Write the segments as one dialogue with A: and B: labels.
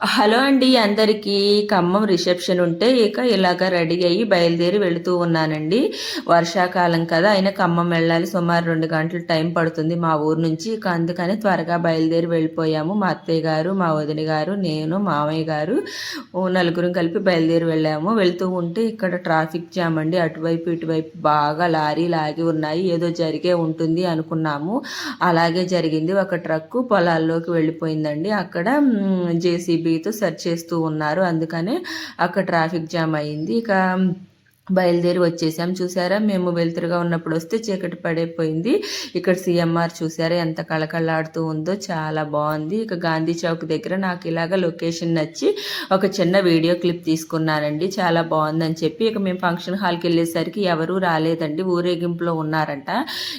A: Hello అండి అందరికీ Khammam reception ఉంటే ఇక ఇలాగ రెడీ అయ్యి బయలుదేరి వెళుతూ ఉన్నానండి. వర్షాకాలం కదా అయినా ఖమ్మం వెళ్ళాలి. సుమారు రెండు గంటలు టైం పడుతుంది మా ఊరు నుంచి. ఇక అందుకని త్వరగా బయలుదేరి వెళ్ళిపోయాము. మా అత్తయ్య గారు మా వదిన గారు నేను మామయ్య గారు నలుగురం కలిపి బయలుదేరి వెళ్ళాము. వెళ్తూ ఉంటే ఇక్కడ ట్రాఫిక్ జామ్ అండి. అటువైపు ఇటువైపు బాగా లారీ లాగి ఉన్నాయి. ఏదో జరిగే ఉంటుంది అనుకున్నాము. అలాగే జరిగింది. ఒక ట్రక్కు పొలాల్లోకి వెళ్ళిపోయిందండి. అక్కడ జేసీబీ తో సెర్చ్ చేస్తూ ఉన్నారు. అందుకనే అక్కడ ట్రాఫిక్ జామ్ అయింది. ఇక బయలుదేరి వచ్చేసాం. చూసారా? మేము వెలుతురుగా ఉన్నప్పుడు వస్తే చీకటి పడైపోయింది. ఇక్కడ సిఎంఆర్ చూసారా? ఎంత కళకళలాడుతూ ఉందో చాలా బాగుంది. ఇక గాంధీ చౌక్ దగ్గర నాకు ఇలాగ లొకేషన్ నచ్చి ఒక చిన్న వీడియో క్లిప్ తీసుకున్నానండి. చాలా బాగుందని చెప్పి ఇక మేము ఫంక్షన్ హాల్కి వెళ్ళేసరికి ఎవరూ రాలేదండి. ఊరేగింపులో ఉన్నారంట.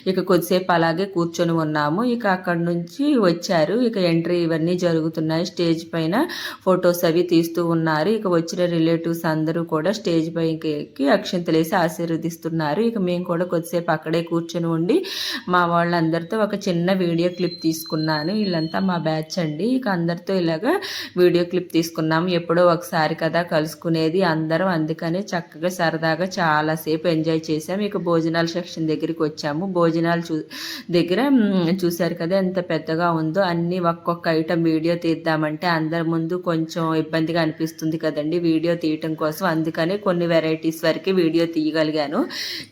A: ఇక కొద్దిసేపు అలాగే కూర్చొని ఉన్నాము. ఇక అక్కడ నుంచి వచ్చారు. ఇక ఎంట్రీ ఇవన్నీ జరుగుతున్నాయి. స్టేజ్ పైన ఫొటోస్ అవి తీస్తూ ఉన్నారు. ఇక వచ్చిన రిలేటివ్స్ అందరూ కూడా స్టేజ్ పైకి అక్షంతలేసి ఆశీర్వదిస్తున్నారు. ఇక మేము కూడా కొద్దిసేపు అక్కడే కూర్చొని ఉండి మా వాళ్ళందరితో ఒక చిన్న వీడియో క్లిప్ తీసుకున్నాను. వీళ్ళంతా మా బ్యాచ్ అండి. ఇక అందరితో ఇలాగా వీడియో క్లిప్ తీసుకున్నాము. ఎప్పుడో ఒకసారి కదా కలుసుకునేది అందరం. అందుకనే చక్కగా సరదాగా చాలాసేపు ఎంజాయ్ చేసాము ఇక భోజనాల సెక్షన్ దగ్గరికి వచ్చాము. భోజనాలు చూ దగ్గర చూశారు కదా ఎంత పెద్దగా ఉందో. అన్నీ ఒక్కొక్క ఐటమ్ వీడియో తీద్దామంటే అందరి ముందు కొంచెం ఇబ్బందిగా అనిపిస్తుంది కదండి. వీడియో తీయటం కోసం. అందుకని కొన్ని వెరైటీస్ వరకు వరకు వీడియో తీయగలిగాను.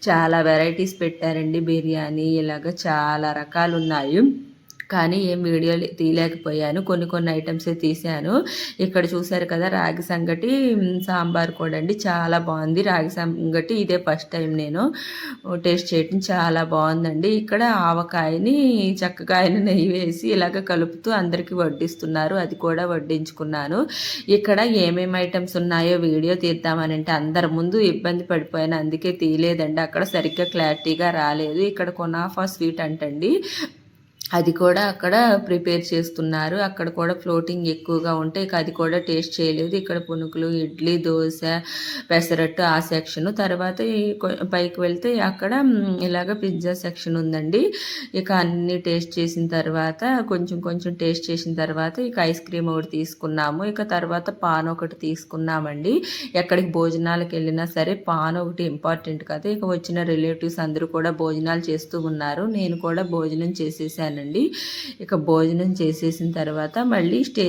A: చాలా వెరైటీస్ పెట్టారండి బిర్యానీ. ఇలాగ చాలా రకాలు ఉన్నాయి కానీ ఏం వీడియో తీయలేకపోయాను. కొన్ని కొన్ని ఐటమ్సే తీశాను. ఇక్కడ చూసారు కదా రాగి సంగటి సాంబార్ కూడా అండి. చాలా బాగుంది. రాగి సంగటి ఇదే ఫస్ట్ టైం నేను టేస్ట్ చేయటం. చాలా బాగుందండి. ఇక్కడ ఆవకాయని చక్కకాయని నెయ్యి వేసి ఇలాగ కలుపుతూ అందరికీ వడ్డిస్తున్నారు. అది కూడా వడ్డించుకున్నాను. ఇక్కడ ఏమేమి ఐటమ్స్ ఉన్నాయో వీడియో తీద్దామని అంటే అందరి ముందు ఇబ్బంది పడిపోయాను. అందుకే తీయలేదండి. అక్కడ సరిగ్గా క్లారిటీగా రాలేదు. ఇక్కడ కొనాఫా స్వీట్ అంటండి. అది కూడా అక్కడ ప్రిపేర్ చేస్తున్నారు. అక్కడ కూడా ఫ్లోటింగ్ ఎక్కువగా ఉంటే ఇక అది కూడా టేస్ట్ చేయలేదు. ఇక్కడ పునుకులు ఇడ్లీ దోశ పెసరట్టు ఆ సెక్షన్. తర్వాత పైకి వెళ్తే అక్కడ ఇలాగ పిజ్జా సెక్షన్ ఉందండి. ఇక అన్ని టేస్ట్ చేసిన తర్వాత కొంచెం కొంచెం టేస్ట్ చేసిన తర్వాత ఇక ఐస్ క్రీమ్ ఒకటి తీసుకున్నాము. ఇక తర్వాత పాన్ ఒకటి తీసుకున్నామండి. ఎక్కడికి భోజనాలకు వెళ్ళినా సరే పాన్ ఒకటి ఇంపార్టెంట్ కదా. ఇక వచ్చిన రిలేటివ్స్ అందరూ కూడా భోజనాలు చేస్తూ ఉన్నారు. నేను కూడా భోజనం చేసేసాను. చేశానండి. ఇక భోజనం చేసేసిన తర్వాత మళ్ళీ స్టే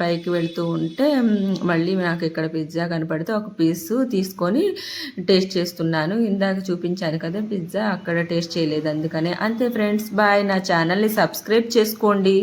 A: పైకి వెళ్తూ ఉంటే మళ్ళీ నాకు ఇక్కడ పిజ్జా కనపడితే ఒక పీస్ తీసుకొని టేస్ట్ చేస్తున్నాను. ఇందాక చూపించాను కదా పిజ్జా అక్కడ టేస్ట్ చేయలేదు అందుకనే. అంతే ఫ్రెండ్స్ బాయ్ నా ఛానల్ని సబ్స్క్రైబ్ చేసుకోండి.